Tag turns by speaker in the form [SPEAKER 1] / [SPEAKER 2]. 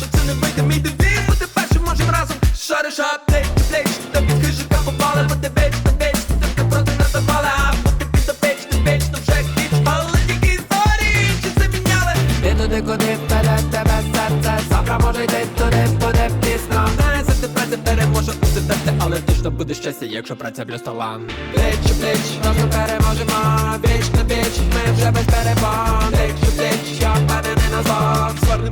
[SPEAKER 1] Що це не вийде мій девіз. Бути першим можем разом. Шариш аптеч, плеч Та під хижика попали, бо ти веч, ти веч Ти проти нас запали, а бути під вже Але тільки історії, чи це міняли?
[SPEAKER 2] Ти туди, куди веде тебе серце. Завтра може йти туди, буде пізно.
[SPEAKER 1] Знає, завжди праця переможе у серце. Але точно буде щастя, якщо праця плюс талант
[SPEAKER 2] Плеч плеч, разом переможемо. Віч на віч,